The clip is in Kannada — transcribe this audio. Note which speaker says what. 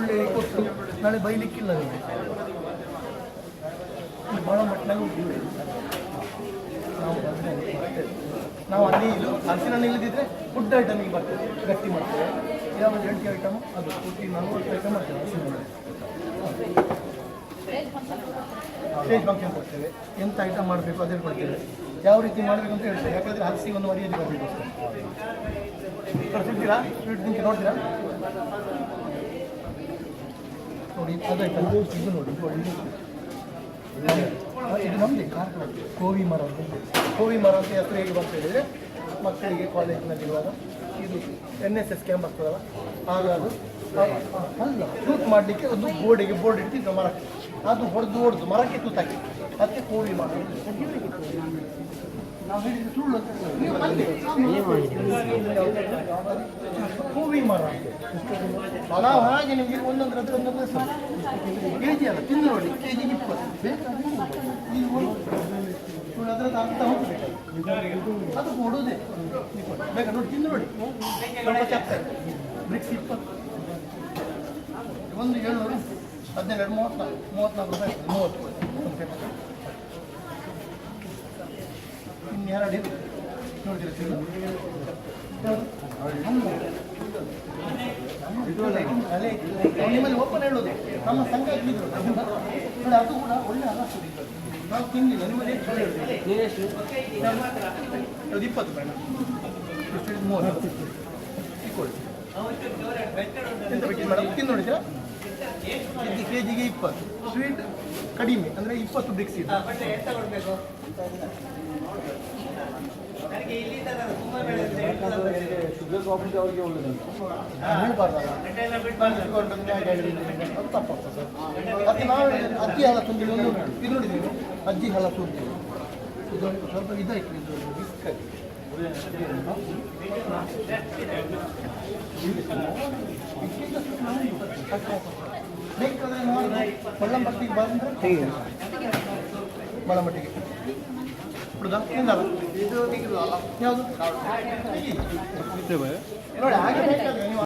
Speaker 1: ಒಳ್ಳೆ ಕೊಟ್ಟು ನಾಳೆ ಬೈಲಿಕ್ಕಿಲ್ಲ ಭಾಳ ಮಟ್ಟಿನಾಗ ನಾವು. ನಾವು ಅಲ್ಲಿ ಇಲ್ಲ ಹಸಿನ ಇಲ್ಲದಿದ್ರೆ ಫುಡ್ ಐಟಮಿಗೆ ಬರ್ತೇವೆ, ಗಟ್ಟಿ ಮಾಡ್ತೇವೆ. ಯಾವ ಎಂಟು ಐಟಮ್ ಅದು ಪೂರ್ತಿ ನಲ್ವತ್ತು ಐಟಮ್ ಮಾಡ್ತೇವೆ ಸ್ಟೇಜ್ ಫಂಕ್ಷನ್ ಕೊಡ್ತೇವೆ. ಎಂತ ಐಟಮ್ ಮಾಡಬೇಕು ಅದೇ ಕೊಡ್ತೇವೆ. ಯಾವ ರೀತಿ ಮಾಡಬೇಕು ಅಂತ ಹೇಳ್ತೇವೆ. ಯಾಕಂದರೆ ಹಸಿಗೆ ಒಂದು ಮರ್ಯಾದೆ ಬರಬೇಕು ತಿಂತೀರಾ ಸ್ವೀಟ್ ನೋಡ್ತೀರಾ? ನೋಡಿ, ಅದು ಇದು ನೋಡಿ, ಇದು ಕೋವಿ ಮರ ಅಂತ. ಕೋವಿ ಮರ ಅಂತ ಹೆಸರು ಹೇಗೆ ಬರ್ತಾ ಮಕ್ಕಳಿಗೆ ಕಾಲೇಜಿನಲ್ಲಿರುವಾಗ ಇದು ಎನ್ ಎಸ್ ಎಸ್ ಕ್ಯಾಂಪ್ ಆಗ ಅದು ಅಲ್ಲ, ತೂತು ಮಾಡಲಿಕ್ಕೆ ಒಂದು ಗೋಡೆಗೆ ಬೋರ್ಡ್ ಇಟ್ಟಿದ್ದು ಮರಕ್ಕೆ ಅದು ಹೊಡೆದು ಹೊಡೆದು ಮರಕ್ಕೆ ತೂತಾಕಿ. ಅದಕ್ಕೆ ಕೋವಿ ಮರ ನಾವು ಸುಳ್ಳು ಅಂತ ಮರ ನಾವು ಹಾಗೆ ನಿಮಗೆ ಒಂದೊಂದು ಹತ್ರ ಒಂದೊಂದು ಕೆ ಜಿ ಅಲ್ಲ, ತಿಂದು ನೋಡಿ ಕೆ ಜಿಗೆ ಇಪ್ಪತ್ತು. ಅದ್ರದ್ದು ಅರ್ಥ ಹೋಗ್ಬೇಕು ಅದು ಕೊಡೋದೇ ಬೇಕಾ? ನೋಡಿ, ತಿಂದು ನೋಡಿ. ಬ್ರಿಕ್ಸ್ ಇಪ್ಪತ್ತು. ಒಂದು ಏಳ್ನೂರು, ಹದಿನೆರಡು, ಮೂವತ್ನಾಲ್ಕು ಮೂವತ್ನಾಲ್ಕು ರೂಪಾಯಿ ಮೂವತ್ತು ಒಂದು ಪೇಪರ್ ಇನ್ನೆರಡು ಇದೆ ಅಲೆ ನಿಮ್ಮಲ್ಲಿ ಓಪನ್ ಹೇಳೋದು, ನಮ್ಮ ಸಂಘ ಇದ್ದಿದ್ರು ನೋಡಿ, ಅದು ಕೂಡ ಒಳ್ಳೆ ಅಲಸು ನಾವು ತಿಂದಿಲ್ಲ, ನಿಮ್ಮಲ್ಲಿ ಎಷ್ಟು ಹೇಳುದು ಅದು ಇಪ್ಪತ್ತು ಇದು? ಮೂವತ್ತು. ಇಟ್ಕೊಳ್ಳಿ. ಮೇಡಮ್? ತಿಂದು ನೋಡಿದ್ರಾ ಇದು ಕೆ ಜಿಗೆ ಇಪ್ಪತ್ತು. ಸ್ವೀಟ್ ಕಡಿಮೆ ಅಂದರೆ ಇಪ್ಪತ್ತು ಬ್ರಿಕ್ಸ್ ಇದೆ.
Speaker 2: ಶುಗರ್ ಕಾಫಿ ಅವರಿಗೆ ಒಳ್ಳೆದುಂಟು
Speaker 1: ಹೇಳ್ಬಾರ್ದಲ್ಲ ತಪ್ಪಾಗ್ತದೆ ಸರ್. ನಾವು ಅಜ್ಜಿ ಹಲ ತುಂಬಿದ ಒಂದು ಇದು ನೋಡಿದ್ದೀವಿ ಅಜ್ಜಿ ಹಲ ಇದು ಸ್ವಲ್ಪ ಇದಾಯ್ತು ಇದು ರಿಸ್ಕ್ ಬೇಕಾದ್ರೆ ನಾವು ಬಳ್ಳಂಪಟ್ಟಿಗೆ ಬಂದ್ರೆ ಬಿಡುದಾ ತಿಂದಲ್ಲ ಇದು ಯಾವುದು? ನೋಡಿ ಹಾಗೆ ಬೇಕಾದ್ರೆ ನೀವು